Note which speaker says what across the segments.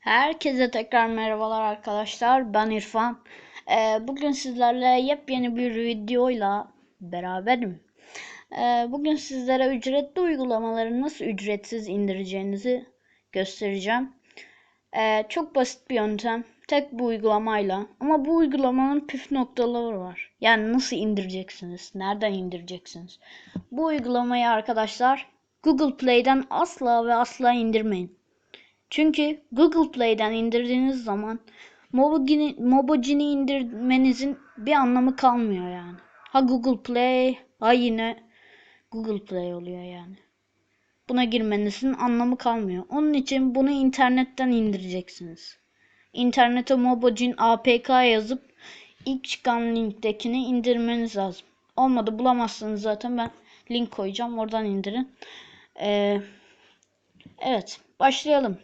Speaker 1: Herkese tekrar merhabalar arkadaşlar. Ben İrfan. Ee, bugün sizlerle yepyeni bir videoyla beraberim. Ee, bugün sizlere ücretli uygulamaları nasıl ücretsiz indireceğinizi göstereceğim. Ee, çok basit bir yöntem. Tek bu uygulamayla. Ama bu uygulamanın püf noktaları var. Yani nasıl indireceksiniz? Nereden indireceksiniz? Bu uygulamayı arkadaşlar Google Play'den asla ve asla indirmeyin. Çünkü Google Play'den indirdiğiniz zaman Mobogini, indirmenizin bir anlamı kalmıyor yani. Ha Google Play, ha yine Google Play oluyor yani. Buna girmenizin anlamı kalmıyor. Onun için bunu internetten indireceksiniz. İnternete Mobogin APK yazıp ilk çıkan linktekini indirmeniz lazım. Olmadı bulamazsınız zaten ben link koyacağım oradan indirin. Ee, evet başlayalım.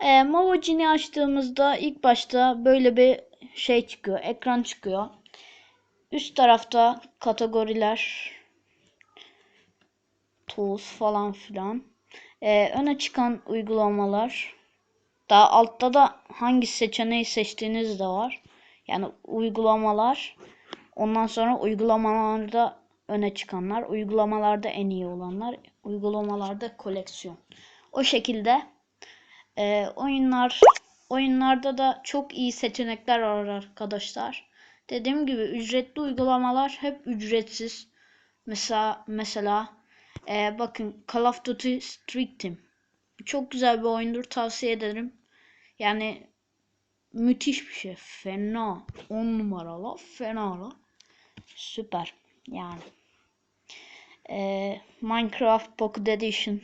Speaker 1: E, Mobogini açtığımızda ilk başta böyle bir şey çıkıyor. Ekran çıkıyor. Üst tarafta kategoriler tools falan filan. E, öne çıkan uygulamalar. Daha altta da hangi seçeneği seçtiğiniz de var. Yani uygulamalar. Ondan sonra uygulamalarda öne çıkanlar. Uygulamalarda en iyi olanlar. Uygulamalarda koleksiyon. O şekilde ee, oyunlar oyunlarda da çok iyi seçenekler var arkadaşlar. Dediğim gibi ücretli uygulamalar hep ücretsiz. Mesela mesela e, bakın Call of Duty Street Team. Çok güzel bir oyundur tavsiye ederim. Yani müthiş bir şey. Fena. 10 numaralı. Fena la. Süper. Yani. E, Minecraft Pocket Edition.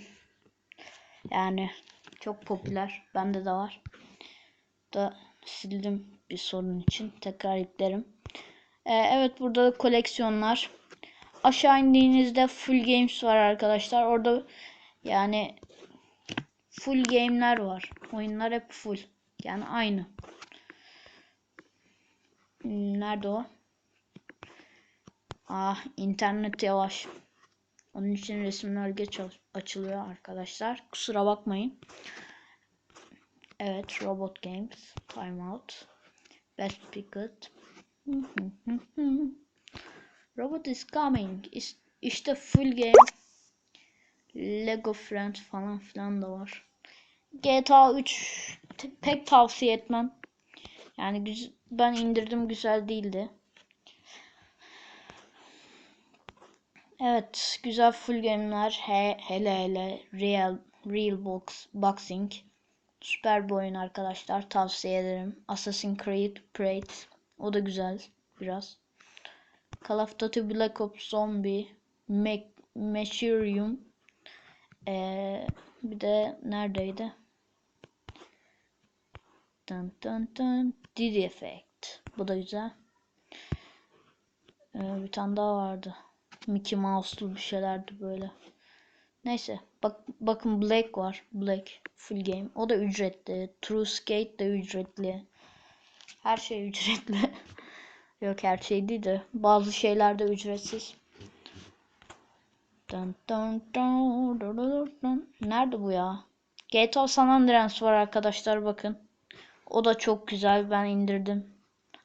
Speaker 1: Yani çok popüler. Bende de var. Da sildim bir sorun için. Tekrar yüklerim. Ee, evet burada da koleksiyonlar. Aşağı indiğinizde full games var arkadaşlar. Orada yani full game'ler var. Oyunlar hep full. Yani aynı. Nerede o? Ah internet yavaş. Onun için resimler geç açılıyor arkadaşlar. Kusura bakmayın. Evet, Robot Games, Timeout, Best Picket. Robot is coming. İşte full game. Lego Friends falan filan da var. GTA 3 pek tavsiye etmem. Yani ben indirdim güzel değildi. Evet, güzel full game'ler. He, hele hele Real Real Box Boxing. Süper bir oyun arkadaşlar. Tavsiye ederim. Assassin's Creed Parade. O da güzel biraz. Call of Duty Black Ops Zombie. Me Mechirium. Ee, bir de neredeydi? Dun dun dun. Diddy Effect. Bu da güzel. Ee, bir tane daha vardı. Mickey Mouse'lu bir şeylerdi böyle. Neyse. Bak bakın Black var. Black full game. O da ücretli. True Skate de ücretli. Her şey ücretli. Yok her şey değil de bazı şeyler de ücretsiz. Nerede bu ya? GTA San Andreas var arkadaşlar bakın. O da çok güzel. Ben indirdim.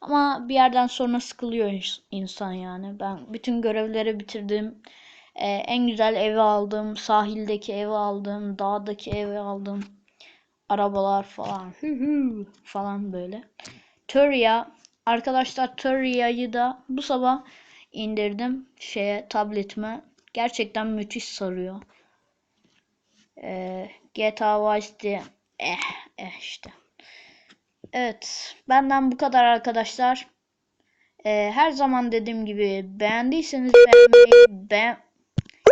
Speaker 1: Ama bir yerden sonra sıkılıyor insan yani. Ben bütün görevleri bitirdim. Ee, en güzel evi aldım. Sahildeki evi aldım. Dağdaki evi aldım. Arabalar falan. falan böyle. Terria. Arkadaşlar Terria'yı da bu sabah indirdim. Şeye tabletime. Gerçekten müthiş sarıyor. Ee, GTA Vice City. Eh, eh işte. Evet. Benden bu kadar arkadaşlar. Ee, her zaman dediğim gibi beğendiyseniz beğenmeyi ben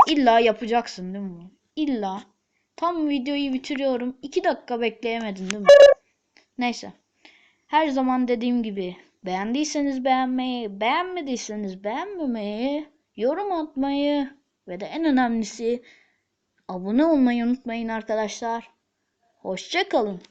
Speaker 1: illa yapacaksın değil mi? İlla. Tam videoyu bitiriyorum. 2 dakika bekleyemedin değil mi? Neyse. Her zaman dediğim gibi beğendiyseniz beğenmeyi, beğenmediyseniz beğenmemeyi, yorum atmayı ve de en önemlisi abone olmayı unutmayın arkadaşlar. Hoşçakalın.